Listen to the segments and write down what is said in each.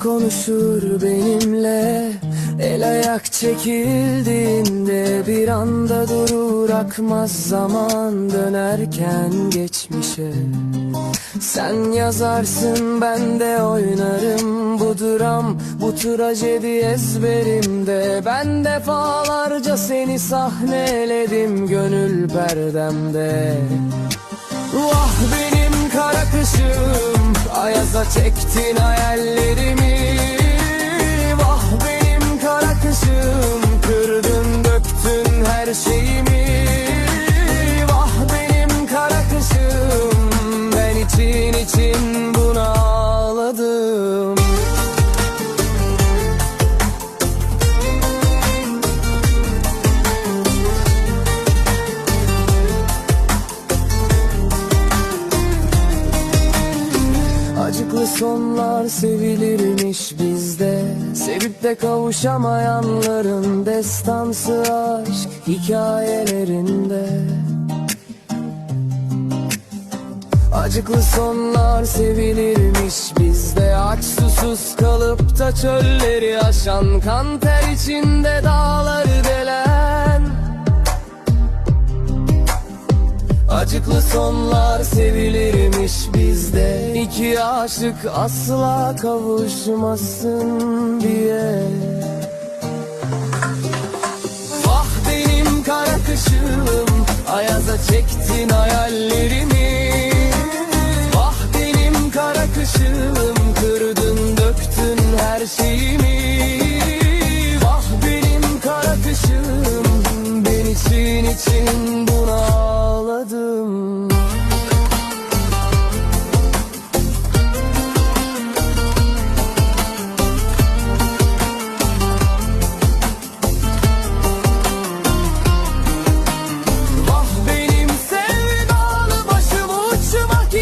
konuşur benimle. El ayak çekildiğinde bir anda durur akmaz zaman dönerken geçmişe. Sen yazarsın ben de oynarım bu dram bu trajedi ezberimde. Ben defalarca seni sahneledim gönül perdemde Ayaza çektin hayallerimi Acıklı sonlar sevilirmiş bizde. Sevip de kavuşamayanların destansı aşk hikayelerinde. Acıklı sonlar sevilirmiş bizde. Aç susuz kalıp da çölleri aşan Kan ter içinde dağları Acıklı sonlar sevilirmiş bizde. İki aşık asla kavuşmasın diye. Vah benim kara kışım Ayaza çektin hayallerimi. Vah benim kara kışım Kırdın döktün her şeyimi. Vah benim kara kışım Ben için için bu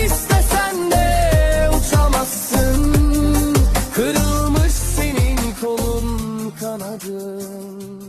İstesen de uçamazsın. Kırılmış senin kolun kanadın.